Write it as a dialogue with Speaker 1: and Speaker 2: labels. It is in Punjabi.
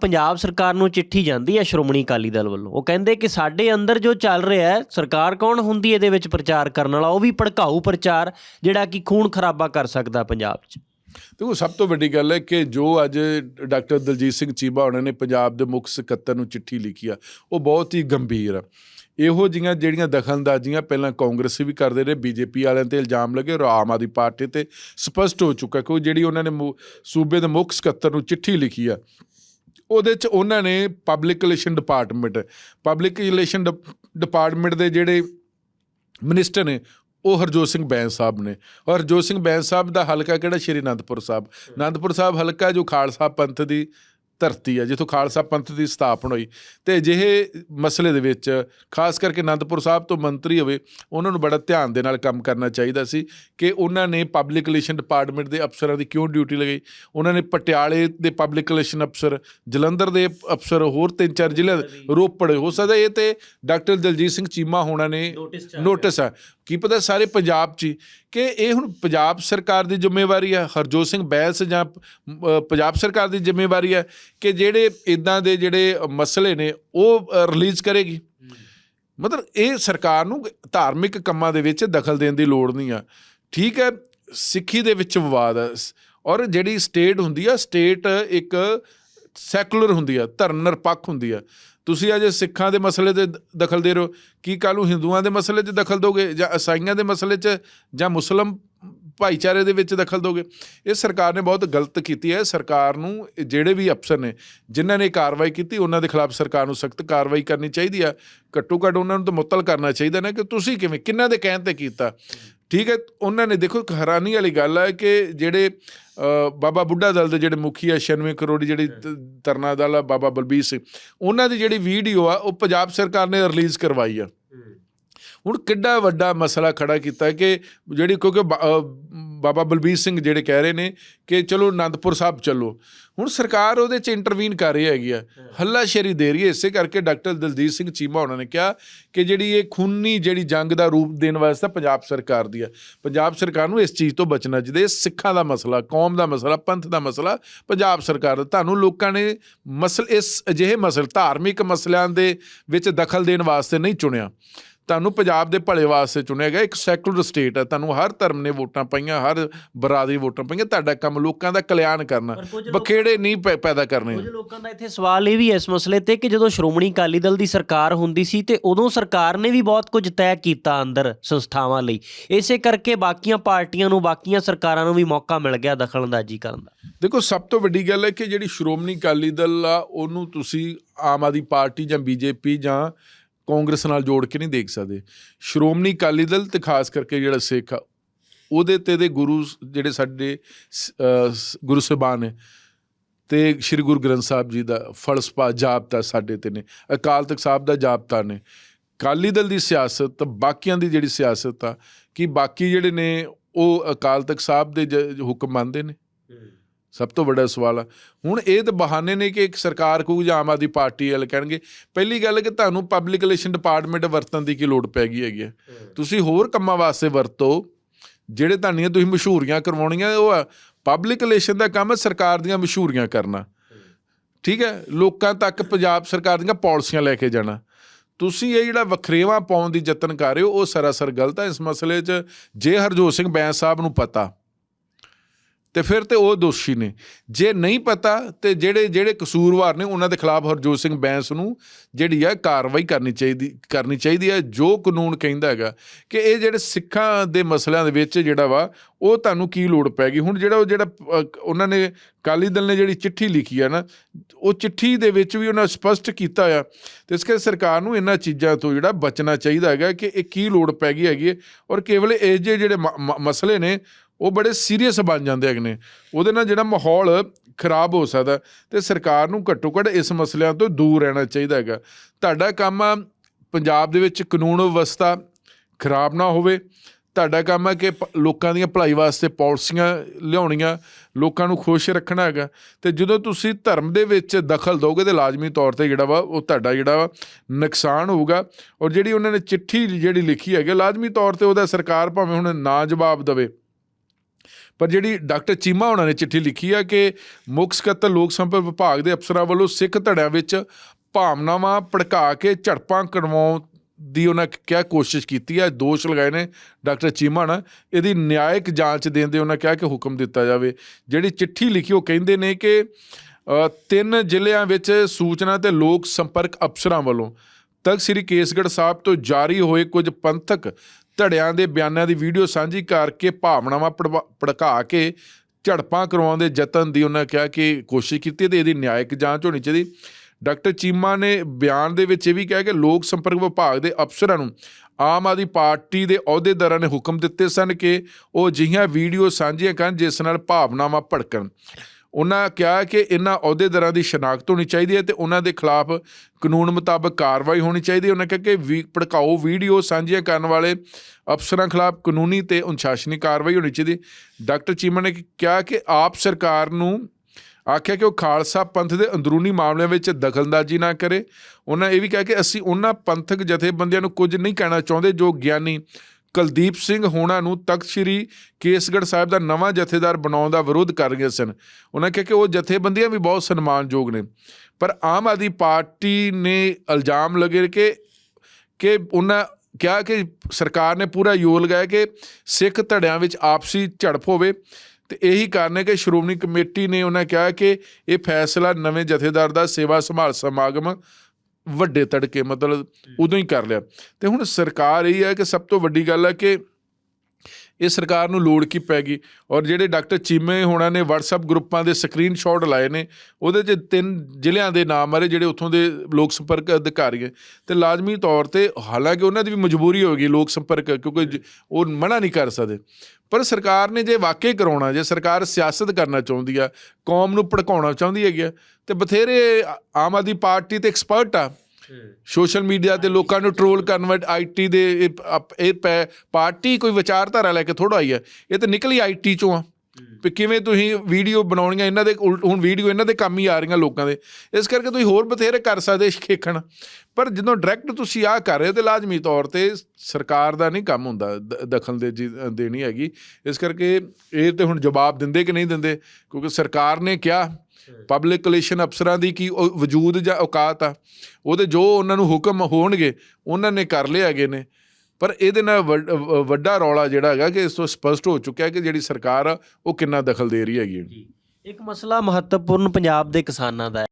Speaker 1: ਪੰਜਾਬ ਸਰਕਾਰ ਨੂੰ ਚਿੱਠੀ ਜਾਂਦੀ ਹੈ ਸ਼੍ਰੋਮਣੀ ਅਕਾਲੀ ਦਲ ਵੱਲੋਂ। ਉਹ ਕਹਿੰਦੇ ਕਿ ਸਾਡੇ ਅੰਦਰ ਜੋ ਚੱਲ ਰਿਹਾ ਹੈ, ਸਰਕਾਰ ਕੌਣ ਹੁੰਦੀ ਇਹਦੇ ਵਿੱਚ ਪ੍ਰਚਾਰ ਕਰਨ ਵਾਲਾ? ਉਹ ਵੀ ਭੜਕਾਊ ਪ੍ਰਚਾਰ ਜਿਹੜਾ ਕਿ ਖੂਨ ਖਰਾਬਾ ਕਰ ਸਕਦਾ ਪੰਜਾਬ 'ਚ।
Speaker 2: ਦੇਖੋ, ਸਭ ਤੋਂ ਵੱਡੀ ਗੱਲ ਹੈ ਕਿ ਜੋ ਅੱਜ ਡਾਕਟਰ ਦਲਜੀਤ ਸਿੰਘ ਚੀਬਾ ਉਹਨਾਂ ਨੇ ਪੰਜਾਬ ਦੇ ਮੁੱਖ ਸਕੱਤਰ ਨੂੰ ਚਿੱਠੀ ਲਿਖੀ ਆ, ਉਹ ਬਹੁਤ ਹੀ ਗੰਭੀਰ ਆ। ਇਹੋ ਜਿਹੀਆਂ ਜਿਹੜੀਆਂ ਦਖਲਅੰਦਾਜ਼ੀਆਂ ਪਹਿਲਾਂ ਕਾਂਗਰਸ ਵੀ ਕਰਦੇ ਰਹੇ, ਬੀਜੇਪੀ ਵਾਲਿਆਂ ਤੇ ਇਲਜ਼ਾਮ ਲੱਗੇ ਔਰ ਆਮ ਆਦਮੀ ਪਾਰਟੀ ਤੇ ਸਪਸ਼ਟ ਹੋ ਚੁੱਕਾ ਕਿ ਉਹ ਜਿਹੜੀ ਉਹਨਾਂ ਨੇ ਮੁ- ਸੂਬੇ ਦੇ ਮੁੱਖ ਸਕੱਤਰ ਨੂੰ ਚਿੱਠੀ ਲਿਖੀ ਆ ਉਹਦੇ ਚ ਉਹਨਾਂ ਨੇ public relation department public relation department ਦੇ ਜਿਹੜੇ ਮਿਨਿਸਟਰ ਨੇ ਉਹ ਹਰਜੋਤ ਸਿੰਘ ਬੈਂਸ ਸਾਹਿਬ ਨੇ। ਔਰ ਹਰਜੋਤ ਸਿੰਘ ਬੈਂਸ ਸਾਹਿਬ ਦਾ ਹਲਕਾ ਕਿਹੜਾ? ਸ਼੍ਰੀ ਅਨੰਦਪੁਰ ਸਾਹਿਬ। ਅਨੰਦਪੁਰ ਸਾਹਿਬ ਹਲਕਾ ਜੋ ਖਾਲਸਾ ਪੰਥ ਦੀ ਧਰਤੀ ਹੈ ਜਿੱਥੋਂ ਖਾਲਸਾ ਪੰਥ ਦੀ ਸਥਾਪਨਾ ਹੋਈ। ਤੇ ਅਜਿਹੇ ਮਸਲੇ ਦੇ ਵਿੱਚ ਖਾਸ ਕਰਕੇ ਅਨੰਦਪੁਰ ਸਾਹਿਬ ਤੋਂ ਮੰਤਰੀ ਹੋਵੇ ਉਹਨਾਂ ਨੂੰ ਬੜਾ ਧਿਆਨ ਦੇ ਨਾਲ ਕੰਮ ਕਰਨਾ ਚਾਹੀਦਾ ਸੀ ਕਿ ਉਹਨਾਂ ਨੇ ਪਬਲਿਕ ਰਿਲੇਸ਼ਨ ਡਿਪਾਰਟਮੈਂਟ ਦੇ ਅਫਸਰਾਂ ਦੀ ਕਿਉਂ ਡਿਊਟੀ ਲਗਾਈ? ਉਹਨਾਂ ਨੇ ਪਟਿਆਲੇ ਦੇ ਪਬਲਿਕ ਰਿਲੇਸ਼ਨ ਅਫਸਰ ਜਲੰਧਰ ਦੇ ਅਫਸਰ ਹੋਰ ਤਿੰਨ ਚਾਰ ਜ਼ਿਲ੍ਹੇ ਰੋਪੜ ਹੋ ਸਕਦਾ ਇਹ ਤੇ ਡਾਕਟਰ ਦਲਜੀਤ ਸਿੰਘ ਚੀਮਾ ਹੋਣਾ ਨੇ
Speaker 1: ਨੋਟਿਸ
Speaker 2: ਹੈ ਕੀ ਪਤਾ ਸਾਰੇ ਪੰਜਾਬ 'ਚ ਹੀ ਕਿ ਇਹ ਹੁਣ ਪੰਜਾਬ ਸਰਕਾਰ ਦੀ ਜ਼ਿੰਮੇਵਾਰੀ ਹੈ ਹਰਜੋਤ ਸਿੰਘ ਬੈਂਸ ਜਾਂ ਪੰਜਾਬ ਸਰਕਾਰ ਦੀ ਜ਼ਿੰਮੇਵਾਰੀ ਹੈ ਕਿ ਜਿਹੜੇ ਇਦਾਂ ਦੇ ਜਿਹੜੇ ਮਸਲੇ ਨੇ ਉਹ ਰਿਲੀਜ਼ ਕਰੇਗੀ। ਮਤਲਬ ਇਹ ਸਰਕਾਰ ਨੂੰ ਧਾਰਮਿਕ ਕੰਮਾਂ ਦੇ ਵਿੱਚ ਦਖਲ ਦੇਣ ਦੀ ਲੋੜ ਨਹੀਂ ਆ। ਠੀਕ ਹੈ, ਸਿੱਖੀ ਦੇ ਵਿੱਚ ਵਿਵਾਦ ਹੈ ਔਰ ਜਿਹੜੀ ਸਟੇਟ ਹੁੰਦੀ ਆ, ਸਟੇਟ ਇੱਕ ਸੈਕੂਲਰ ਹੁੰਦੀ ਆ, ਧਰਮ ਨਿਰਪੱਖ ਹੁੰਦੀ ਆ। ਤੁਸੀਂ ਅਜੇ ਸਿੱਖਾਂ ਦੇ ਮਸਲੇ ਤੇ ਦ- ਦਖਲ ਦੇ ਰਹੇ ਹੋ। ਕੀ ਕੱਲ੍ਹ ਨੂੰ ਹਿੰਦੂਆਂ ਦੇ ਮਸਲੇ 'ਚ ਦਖਲ ਦੋਗੇ ਜਾਂ ਈਸਾਈਆਂ ਦੇ ਮਸਲੇ 'ਚ ਜਾਂ ਮੁਸਲਮ ਭਾਈਚਾਰੇ ਦੇ ਵਿੱਚ ਦਖਲ ਦੋਗੇ? ਇਹ ਸਰਕਾਰ ਨੇ ਬਹੁਤ ਗਲਤ ਕੀਤੀ ਹੈ। ਸਰਕਾਰ ਨੂੰ ਜਿਹੜੇ ਵੀ ਅਫਸਰ ਨੇ, ਜਿਨ੍ਹਾਂ ਨੇ ਕਾਰਵਾਈ ਕੀਤੀ, ਉਹਨਾਂ ਦੇ ਖਿਲਾਫ ਸਰਕਾਰ ਨੂੰ ਸਖਤ ਕਾਰਵਾਈ ਕਰਨੀ ਚਾਹੀਦੀ ਆ। ਘੱਟੋ ਘੱਟ ਉਹਨਾਂ ਨੂੰ ਤਾਂ ਮੁਅੱਤਲ ਕਰਨਾ ਚਾਹੀਦਾ ਨਾ ਕਿ ਤੁਸੀਂ ਕਿਵੇਂ ਕਿੰਨਾਂ ਦੇ ਕਹਿਣ ਤੇ ਕੀਤਾ? ਠੀਕ ਹੈ, ਉਹਨਾਂ ਨੇ ਦੇਖੋ, ਇੱਕ ਹੈਰਾਨੀ ਵਾਲੀ ਗੱਲ ਹੈ ਕਿ ਜਿਹੜੇ ਬਾਬਾ ਬੁੱਢਾ ਦਲ ਦੇ ਜਿਹੜੇ ਮੁਖੀ ਆ 96 ਕਰੋੜੀ ਜਿਹੜੀ ਤ- ਤਰਨਾ ਦਲ ਆ, ਬਾਬਾ ਬਲਬੀਰ ਸਿੰਘ, ਉਹਨਾਂ ਦੀ ਜਿਹੜੀ ਵੀਡੀਓ ਆ, ਉਹ ਪੰਜਾਬ ਸਰਕਾਰ ਨੇ ਰਿਲੀਜ਼ ਕਰਵਾਈ ਆ। ਹੁਣ ਕਿੱਡਾ ਵੱਡਾ ਮਸਲਾ ਖੜਾ ਕੀਤਾ ਕਿ ਜਿਹੜੀ ਕਿਉਂਕਿ ਬਾਬਾ ਬਲਬੀਰ ਸਿੰਘ ਜਿਹੜੇ ਕਹਿ ਰਹੇ ਨੇ ਕਿ ਚਲੋ ਆਨੰਦਪੁਰ ਸਾਹਿਬ ਚੱਲੋ। ਹੁਣ ਸਰਕਾਰ ਉਹਦੇ 'ਚ ਇੰਟਰਵੀਨ ਕਰ ਰਹੀ ਹੈਗੀ ਆ। ਹੱਲਾ ਸ਼ੇਰੀ ਦੇ ਰਹੀ ਹੈ। ਇਸੇ ਕਰਕੇ ਡਾਕਟਰ ਦਲਜੀਤ ਸਿੰਘ ਚੀਮਾ ਉਹਨਾਂ ਨੇ ਕਿਹਾ ਕਿ ਜਿਹੜੀ ਇਹ ਖੂਨੀ ਜਿਹੜੀ ਜੰਗ ਦਾ ਰੂਪ ਦੇਣ ਵਾਸਤੇ ਪੰਜਾਬ ਸਰਕਾਰ ਦੀ ਆ। ਪੰਜਾਬ ਸਰਕਾਰ ਨੂੰ ਇਸ ਚੀਜ਼ ਤੋਂ ਬਚਣਾ ਚਾਹੀਦਾ। ਇਹ ਸਿੱਖਾਂ ਦਾ ਮਸਲਾ ਕੌਮ ਦਾ ਮਸਲਾ ਪੰਥ ਦਾ ਮਸਲਾ ਪੰਜਾਬ ਸਰਕਾਰ ਦਾ। ਤੁਹਾਨੂੰ ਲੋਕਾਂ ਨੇ ਮਸਲ ਇਸ ਅਜਿਹੇ ਮਸਲ ਧਾਰਮਿਕ ਮਸਲਿਆਂ ਦੇ ਵਿੱਚ ਦਖਲ ਦੇਣ ਵਾਸਤੇ ਨਹੀਂ ਚੁਣਿਆ। ਤੁਹਾਨੂੰ ਪੰਜਾਬ ਦੇ ਭਲੇ ਵਾਸਤੇ ਚੁਣਿਆ ਗਿਆ ਇੱਕ ਸੈਕੂਲਰ ਸਟੇਟ ਹੈ। ਤੁਹਾਨੂੰ ਹਰ ਧਰਮ ਨੇ ਵੋਟਾਂ ਪਾਈਆਂ ਹਰ ਬਰਾਦਰੀ ਵੋਟਾਂ ਪਾਈਆਂ। ਤੁਹਾਡਾ ਕੰਮ ਲੋਕਾਂ ਦਾ ਕਲਿਆਣ ਕਰਨਾ ਬਖੇੜੇ ਨਹੀਂ ਪੈਦਾ ਕਰਨੇ।
Speaker 1: ਕੁਝ ਲੋਕਾਂ ਦਾ ਇੱਥੇ ਸਵਾਲ ਇਹ ਵੀ ਹੈ ਇਸ ਮਸਲੇ ਤੇ ਕਿ ਜਦੋਂ ਸ਼੍ਰੋਮਣੀ ਅਕਾਲੀ ਦਲ ਦੀ ਸਰਕਾਰ ਹੁੰਦੀ ਸੀ ਤੇ ਉਦੋਂ ਸਰਕਾਰ ਨੇ ਵੀ ਬਹੁਤ ਕੁਝ ਤੈਅ ਕੀਤਾ ਅੰਦਰ ਸੰਸਥਾਵਾਂ ਲਈ। ਇਸੇ ਕਰਕੇ ਬਾਕੀਆਂ ਪਾਰਟੀਆਂ ਨੂੰ ਬਾਕੀਆਂ ਸਰਕਾਰਾਂ ਨੂੰ ਵੀ ਮੌਕਾ ਮਿਲ ਗਿਆ ਦਖਲਅੰਦਾਜ਼ੀ ਕਰਨ ਦਾ।
Speaker 2: ਦੇਖੋ ਸਭ ਤੋਂ ਵੱਡੀ ਗੱਲ ਹੈ ਕਿ ਜਿਹੜੀ ਸ਼੍ਰੋਮਣੀ ਅਕਾਲੀ ਦਲ ਆ ਉਹਨੂੰ ਤੁਸੀਂ ਆਮ ਆਦਮੀ ਪਾਰਟੀ ਜਾਂ ਬੀਜੇਪੀ ਜਾਂ ਕਾਂਗਰਸ ਨਾਲ ਜੋੜ ਕੇ ਨਹੀਂ ਦੇਖ ਸਕਦੇ। ਸ਼੍ਰੋਮਣੀ ਅਕਾਲੀ ਦਲ ਤੇ ਖਾਸ ਕਰਕੇ ਜਿਹੜਾ ਸਿੱਖ ਆ, ਉਹਦੇ ਤੇ ਦੇ ਗੁਰੂ ਜਿਹੜੇ ਸਾਡੇ ਸ- ਗੁਰੂ ਸਾਹਿਬਾਨ ਨੇ ਤੇ ਸ੍ਰੀ ਗੁਰੂ ਗ੍ਰੰਥ ਸਾਹਿਬ ਜੀ ਦਾ ਫਲਸਫਾ ਜਾਪਤਾ ਸਾਡੇ ਤੇ ਨੇ, ਅਕਾਲ ਤਖਤ ਸਾਹਿਬ ਦਾ ਜਾਪਤਾ ਨੇ। ਅਕਾਲੀ ਦਲ ਦੀ ਸਿਆਸਤ, ਬਾਕੀਆਂ ਦੀ ਜਿਹੜੀ ਸਿਆਸਤ ਆ, ਕਿ ਬਾਕੀ ਜਿਹੜੇ ਨੇ ਉਹ ਅਕਾਲ ਤਖਤ ਸਾਹਿਬ ਦੇ ਜ- ਹੁਕਮ ਮੰਨਦੇ ਨੇ। ਸਭ ਤੋਂ ਵੱਡਾ ਸਵਾਲ ਆ। ਹੁਣ ਇਹ ਤਾਂ ਬਹਾਨੇ ਨੇ ਕਿ ਇੱਕ ਸਰਕਾਰ ਕੋ ਜਾਂ ਆਮ ਆਦਮੀ ਪਾਰਟੀ ਵਾਲੇ ਕਹਿਣਗੇ ਪਹਿਲੀ ਗੱਲ ਕਿ ਤੁਹਾਨੂੰ ਪਬਲਿਕ ਰਿਲੇਸ਼ਨ ਡਿਪਾਰਟਮੈਂਟ ਵਰਤਣ ਦੀ ਕੀ ਲੋੜ ਪੈ ਗਈ ਹੈਗੀ ਤੁਸੀਂ ਹੋਰ ਕੰਮਾਂ ਵਾਸਤੇ ਵਰਤੋ ਜਿਹੜੇ ਤੁਹਾਡੀਆਂ ਤੁਸੀਂ ਮਸ਼ਹੂਰੀਆਂ ਕਰਵਾਉਣੀਆਂ ਉਹ ਆ ਪਬਲਿਕ ਰਿਲੇਸ਼ਨ ਦਾ ਕੰਮ ਹੈ ਸਰਕਾਰ ਦੀਆਂ ਮਸ਼ਹੂਰੀਆਂ ਕਰਨਾ। ਠੀਕ ਹੈ? ਲੋਕਾਂ ਤੱਕ ਪੰਜਾਬ ਸਰਕਾਰ ਦੀਆਂ ਪਾਲਿਸੀਆਂ ਲੈ ਕੇ ਜਾਣਾ। ਤੁਸੀਂ ਇਹ ਜਿਹੜਾ ਵਖਰੇਵਾ ਪਾਉਣ ਦੀ ਯਤਨ ਕਰ ਰਹੇ ਹੋ ਉਹ ਸਰਾਸਰ ਗਲਤ ਹੈ ਇਸ ਮਸਲੇ 'ਚ ਜੇ ਹਰਜੋਤ ਸਿੰਘ ਬੈਂਸ ਸਾਹਿਬ ਨੂੰ ਪਤਾ ਤੇ ਫਿਰ ਤੇ ਉਹ ਦੋਸ਼ੀ ਨੇ। ਜੇ ਨਹੀਂ ਪਤਾ ਤੇ ਜਿਹੜੇ ਜਿਹੜੇ ਕਸੂਰਵਾਰ ਨੇ ਉਹਨਾਂ ਦੇ ਖਿਲਾਫ ਹਰਜੋਤ ਸਿੰਘ ਬੈਂਸ ਨੂੰ ਜਿਹੜੀ ਆ ਕਾਰਵਾਈ ਕਰਨੀ ਚਾਹੀਦੀ ਕਰਨੀ ਚਾਹੀਦੀ ਹੈ ਜੋ ਕਾਨੂੰਨ ਕਹਿੰਦਾ ਹੈਗਾ ਕਿ ਇਹ ਜਿਹੜੇ ਸਿੱਖਾਂ ਦੇ ਮਸਲਿਆਂ ਦੇ ਵਿੱਚ ਜਿਹੜਾ ਵਾ, ਉਹ ਤੁਹਾਨੂੰ ਕੀ ਲੋੜ ਪੈ ਗਈ? ਹੁਣ ਜਿਹੜਾ ਉਹ ਜਿਹੜਾ ਉਹਨਾਂ ਨੇ ਕਾਲੀ ਦਲ ਨੇ ਜਿਹੜੀ ਚਿੱਠੀ ਲਿਖੀ ਆ ਨਾ, ਉਹ ਚਿੱਠੀ ਦੇ ਵਿੱਚ ਵੀ ਉਹਨਾਂ ਸਪਸ਼ਟ ਕੀਤਾ ਆ। ਤੇ ਇਸ ਕਰਕੇ ਸਰਕਾਰ ਨੂੰ ਇਹਨਾਂ ਚੀਜ਼ਾਂ ਤੋਂ ਜਿਹੜਾ ਬਚਣਾ ਚਾਹੀਦਾ ਹੈਗਾ ਕਿ ਇਹ ਕੀ ਲੋੜ ਪੈ ਗਈ ਹੈਗੀ ਹੈ। ਔਰ ਕੇਵਲ ਇਹ ਜਿਹੇ ਜਿਹੜੇ ਮ- ਮਸਲੇ ਨੇ ਉਹ ਬੜੇ ਸੀਰੀਅਸ ਬਣ ਜਾਂਦੇ ਹੈਗੇ ਨੇ। ਉਹਦੇ ਨਾਲ ਜਿਹੜਾ ਮਾਹੌਲ ਖਰਾਬ ਹੋ ਸਕਦਾ ਤੇ ਸਰਕਾਰ ਨੂੰ ਘੱਟੋ ਘੱਟ ਇਸ ਮਸਲਿਆਂ ਤੋਂ ਦੂਰ ਰਹਿਣਾ ਚਾਹੀਦਾ ਹੈਗਾ। ਤੁਹਾਡਾ ਕੰਮ ਆ ਪੰਜਾਬ ਦੇ ਵਿੱਚ ਕਾਨੂੰਨ ਵਿਵਸਥਾ ਖਰਾਬ ਨਾ ਹੋਵੇ। ਤੁਹਾਡਾ ਕੰਮ ਹੈ ਕਿ ਪ- ਲੋਕਾਂ ਦੀਆਂ ਭਲਾਈ ਵਾਸਤੇ ਪਾਲਿਸੀਆਂ ਲਿਆਉਣੀਆਂ, ਲੋਕਾਂ ਨੂੰ ਖੁਸ਼ ਰੱਖਣਾ ਹੈਗਾ। ਤੇ ਜਦੋਂ ਤੁਸੀਂ ਧਰਮ ਦੇ ਵਿੱਚ ਦਖਲ ਦੋਗੇ ਤੇ ਲਾਜ਼ਮੀ ਤੌਰ ਤੇ ਜਿਹੜਾ ਵਾ, ਉਹ ਤੁਹਾਡਾ ਜਿਹੜਾ ਵਾ ਨੁਕਸਾਨ ਹੋਊਗਾ। ਔਰ ਜਿਹੜੀ ਉਹਨਾਂ ਨੇ ਚਿੱਠੀ ਜਿਹੜੀ ਲਿਖੀ ਹੈਗੀ ਲਾਜ਼ਮੀ ਤੌਰ ਤੇ ਉਹਦਾ ਸਰਕਾਰ ਭਾਵੇਂ ਹੁਣ ਨਾ ਜਵਾਬ ਦੇਵੇ। ਪਰ ਜਿਹੜੀ ਡਾਕਟਰ ਚੀਮਾ ਉਹਨਾਂ ਨੇ ਚਿੱਠੀ ਲਿਖੀ ਆ ਕਿ ਮੁੱਖ ਸਕੱਤਰ ਲੋਕ ਸੰਪਰਕ ਵਿਭਾਗ ਦੇ ਅਫਸਰਾਂ ਵੱਲੋਂ ਸਿੱਖ ਧੜਿਆਂ ਵਿੱਚ ਭਾਵਨਾਵਾਂ ਭੜਕਾ ਕੇ ਝੜਪਾਂ ਕਰਵਾਉਣ ਦੀ ਉਹਨਾਂ ਕਿਹਾ ਕੋਸ਼ਿਸ਼ ਕੀਤੀ ਹੈ ਦੋਸ਼ ਲਗਾਏ ਨੇ ਡਾਕਟਰ ਚੀਮਾ ਨੇ। ਇਹਦੀ ਨਿਆਇਕ ਜਾਂਚ ਦੇਣ ਦੇ ਉਹਨਾਂ ਕਿਹਾ ਕਿ ਹੁਕਮ ਦਿੱਤਾ ਜਾਵੇ। ਜਿਹੜੀ ਚਿੱਠੀ ਲਿਖੀ ਉਹ ਕਹਿੰਦੇ ਨੇ ਕਿ ਤਿੰਨ ਜ਼ਿਲ੍ਹਿਆਂ ਵਿੱਚ ਸੂਚਨਾ ਤੇ ਲੋਕ ਸੰਪਰਕ ਅਫਸਰਾਂ ਵੱਲੋਂ ਤਖਤ ਸ੍ਰੀ ਕੇਸਗੜ੍ਹ ਸਾਹਿਬ ਤੋਂ ਜਾਰੀ ਹੋਏ ਕੁਝ ਪੰਥਕ ਧੜਿਆਂ ਦੇ ਬਿਆਨਾਂ ਦੀ ਵੀਡੀਓ ਸਾਂਝੀ ਕਰਕੇ ਭਾਵਨਾਵਾਂ ਭੜਵਾ- ਭੜਕਾ ਕੇ ਝੜਪਾਂ ਕਰਵਾਉਣ ਦੇ ਯਤਨ ਦੀ ਉਹਨਾਂ ਕਿਹਾ ਕਿ ਕੋਸ਼ਿਸ਼ ਕੀਤੀ ਤੇ ਇਹਦੀ ਨਿਆਇਕ ਜਾਂਚ ਹੋਣੀ ਚਾਹੀਦੀ। ਡਾਕਟਰ ਚੀਮਾ ਨੇ ਬਿਆਨ ਦੇ ਵਿੱਚ ਇਹ ਵੀ ਕਿਹਾ ਕਿ ਲੋਕ ਸੰਪਰਕ ਵਿਭਾਗ ਦੇ ਅਫਸਰਾਂ ਨੂੰ ਆਮ ਆਦਮੀ ਪਾਰਟੀ ਦੇ ਅਹੁਦੇਦਾਰਾਂ ਨੇ ਹੁਕਮ ਦਿੱਤੇ ਸਨ ਕਿ ਉਹ ਅਜਿਹੀਆਂ ਵੀਡੀਓ ਸਾਂਝੀਆਂ ਕਰਨ ਜਿਸ ਨਾਲ ਭਾਵਨਾਵਾਂ ਭੜਕਣ। ਉਹਨਾਂ ਕਿਹਾ ਕਿ ਇਹਨਾਂ ਅਹੁਦੇਦਾਰਾਂ ਦੀ ਸ਼ਨਾਖਤ ਹੋਣੀ ਚਾਹੀਦੀ ਹੈ ਤੇ ਉਹਨਾਂ ਦੇ ਖਿਲਾਫ ਕਾਨੂੰਨ ਮੁਤਾਬਕ ਕਾਰਵਾਈ ਹੋਣੀ ਚਾਹੀਦੀ ਹੈ। ਉਹਨਾਂ ਕਿਹਾ ਕਿ ਵੀ ਭੜਕਾਊ ਵੀਡੀਓ ਸਾਂਝੀਆਂ ਕਰਨ ਵਾਲੇ ਅਫਸਰਾਂ ਖਿਲਾਫ ਕਾਨੂੰਨੀ ਤੇ ਅਨੁਸ਼ਾਸਨੀ ਕਾਰਵਾਈ ਹੋਣੀ ਚਾਹੀਦੀ ਡਾਕਟਰ ਚੀਮਾ ਨੇ ਕਿਹਾ ਕਿ ਆਪ ਸਰਕਾਰ ਨੂੰ ਆਖਿਆ ਕਿ ਉਹ ਖਾਲਸਾ ਪੰਥ ਦੇ ਅੰਦਰੂਨੀ ਮਾਮਲਿਆਂ ਵਿੱਚ ਦਖਲਅੰਦਾਜ਼ੀ ਨਾ ਕਰੇ। ਉਹਨਾਂ ਇਹ ਵੀ ਕਿਹਾ ਕਿ ਅਸੀਂ ਉਹਨਾਂ ਪੰਥਕ ਜਥੇਬੰਦੀਆਂ ਨੂੰ ਕੁਝ ਨਹੀਂ ਕਹਿਣਾ ਚਾਹੁੰਦੇ ਜੋ ਗਿਆਨੀ ਕੁਲਦੀਪ ਸਿੰਘ ਹੋਣਾ ਨੂੰ ਤਖਤ ਸ੍ਰੀ ਕੇਸਗੜ੍ਹ ਸਾਹਿਬ ਦਾ ਨਵਾਂ ਜਥੇਦਾਰ ਬਣਾਉਣ ਦਾ ਵਿਰੋਧ ਕਰ ਰਹੇ ਸਨ। ਉਹਨਾਂ ਕਿਹਾ ਕਿ ਉਹ ਜਥੇਬੰਦੀਆਂ ਵੀ ਬਹੁਤ ਸਨਮਾਨਯੋਗ ਨੇ। ਪਰ ਆਮ ਆਦਮੀ ਪਾਰਟੀ ਨੇ ਇਲਜ਼ਾਮ ਲਗੇ ਕਿ ਕਿ ਉਹਨਾਂ ਕਿਹਾ ਕਿ ਸਰਕਾਰ ਨੇ ਪੂਰਾ ਯੋਗ ਲਗਾਇਆ ਕਿ ਸਿੱਖ ਧੜਿਆਂ ਵਿੱਚ ਆਪਸੀ ਝੜਪ ਹੋਵੇ। ਤੇ ਇਹੀ ਕਾਰਨ ਹੈ ਕਿ ਸ਼੍ਰੋਮਣੀ ਕਮੇਟੀ ਨੇ ਉਹਨਾਂ ਕਿਹਾ ਕਿ ਇਹ ਫੈਸਲਾ ਨਵੇਂ ਜਥੇਦਾਰ ਦਾ ਸੇਵਾ ਸੰਭਾਲ ਸਮਾਗਮ ਵੱਡੇ ਤੜਕੇ ਮਤਲਬ ਉਦੋਂ ਹੀ ਕਰ ਲਿਆ। ਤੇ ਹੁਣ ਸਰਕਾਰ ਇਹ ਹੈ ਕਿ ਸਭ ਤੋਂ ਵੱਡੀ ਗੱਲ ਹੈ ਕਿ ਇਹ ਸਰਕਾਰ ਨੂੰ ਲੋੜ ਕੀ ਪੈ ਗਈ? ਔਰ ਜਿਹੜੇ ਡਾਕਟਰ ਚੀਮੇ ਹੋਣਾ ਨੇ, WhatsApp ਗਰੁੱਪਾਂ ਦੇ ਸਕਰੀਨਸ਼ਾਟ ਲਾਏ ਨੇ, ਉਹਦੇ 'ਚ ਤਿੰਨ ਜ਼ਿਲ੍ਹਿਆਂ ਦੇ ਨਾਮ ਆਰੇ ਜਿਹੜੇ ਉੱਥੋਂ ਦੇ ਲੋਕ ਸੰਪਰਕ ਅਧਿਕਾਰੀ ਹੈ। ਤੇ ਲਾਜ਼ਮੀ ਤੌਰ ਤੇ ਹਾਲਾਂਕਿ ਉਹਨਾਂ ਦੀ ਵੀ ਮਜਬੂਰੀ ਹੋਏਗੀ ਲੋਕ ਸੰਪਰਕ, ਕਿਉਂਕਿ ਉਹ ਮਨਾ ਨਹੀਂ ਕਰ ਸਕਦੇ। ਪਰ ਸਰਕਾਰ ਨੇ ਜੇ ਵਾਕਈ ਕਰਾਉਣਾ, ਜੇ ਸਰਕਾਰ ਸਿਆਸਤ ਕਰਨਾ ਚਾਹੁੰਦੀ ਆ, ਕੌਮ ਨੂੰ ਭੜਕਾਉਣਾ ਚਾਹੁੰਦੀ ਹੈਗੀ ਆ, ਤੇ ਬਥੇਰੇ ਆਮ ਆਦਮੀ ਪਾਰਟੀ ਤੇ ਐਕਸਪਰਟ ਆ ਸੋਸ਼ਲ ਮੀਡੀਆ ਤੇ ਲੋਕਾਂ ਨੂੰ ਟ੍ਰੋਲ ਕਰਨ ਵਾਟ ਆਈਟੀ ਦੇ, ਇਹ ਪੈ- ਪਾਰਟੀ ਕੋਈ ਵਿਚਾਰਧਾਰਾ ਲੈ ਕੇ ਥੋੜਾ ਆਈ ਹੈ। ਇਹ ਤਾਂ ਨਿਕਲੀ ਆਈਟੀ ਚੋਂ ਆ। ਵੀ ਕਿਵੇਂ ਤੁਸੀਂ ਵੀਡੀਓ ਬਣਾਉਣੀਆਂ, ਇਹਨਾਂ ਦੇ ਉਲਟ ਹੁਣ ਵੀਡੀਓ, ਇਹਨਾਂ ਦੇ ਕੰਮ ਹੀ ਆ ਰਹੀਆਂ ਲੋਕਾਂ ਦੇ। ਇਸ ਕਰਕੇ ਤੁਸੀਂ ਹੋਰ ਬਥੇਰੇ ਕਰ ਸਕਦੇ ਖੇਖਣ। ਪਰ ਜਦੋਂ ਡਾਇਰੈਕਟ ਤੁਸੀਂ ਆਹ ਕਰ ਰਹੇ ਹੋ ਤੇ ਲਾਜ਼ਮੀ ਤੌਰ ਤੇ ਸਰਕਾਰ ਦਾ ਨਹੀਂ ਕੰਮ ਹੁੰਦਾ, ਦ- ਦਖਲ ਦੇ ਦੇਣੀ ਹੈਗੀ। ਇਸ ਕਰਕੇ ਇਹ ਤੇ ਹੁਣ ਜਵਾਬ ਦਿੰਦੇ ਕਿ ਨਹੀਂ ਦਿੰਦੇ, ਕਿਉਂਕਿ ਸਰਕਾਰ ਨੇ ਕਿਹਾ ਪਬਲਿਕ ਰਿਲੇਸ਼ਨ ਅਫਸਰਾਂ ਦੀ ਕੀ ਵਜੂਦ ਜਾਂ ਔਕਾਤ ਆ? ਉਹਦੇ ਜੋ ਉਹਨਾਂ ਨੂੰ ਹੁਕਮ ਹੋਣਗੇ ਉਹਨਾਂ ਨੇ ਕਰ ਲਏ ਹੈਗੇ ਨੇ। ਪਰ ਇਹਦੇ ਨਾਲ ਵੱਡ- ਰੌਲਾ ਜਿਹੜਾ ਹੈਗਾ ਕਿ ਇਸ ਤੋਂ ਸਪਸ਼ਟ ਹੋ ਚੁੱਕਿਆ ਕਿ ਜਿਹੜੀ ਸਰਕਾਰ ਆ ਉਹ ਕਿੰਨਾ ਦਖਲ ਦੇ ਰਹੀ ਹੈਗੀ
Speaker 1: ਜੀ। ਇੱਕ ਮਸਲਾ ਮਹੱਤਵਪੂਰਨ ਪੰਜਾਬ ਦੇ ਕਿਸਾਨਾਂ ਦਾ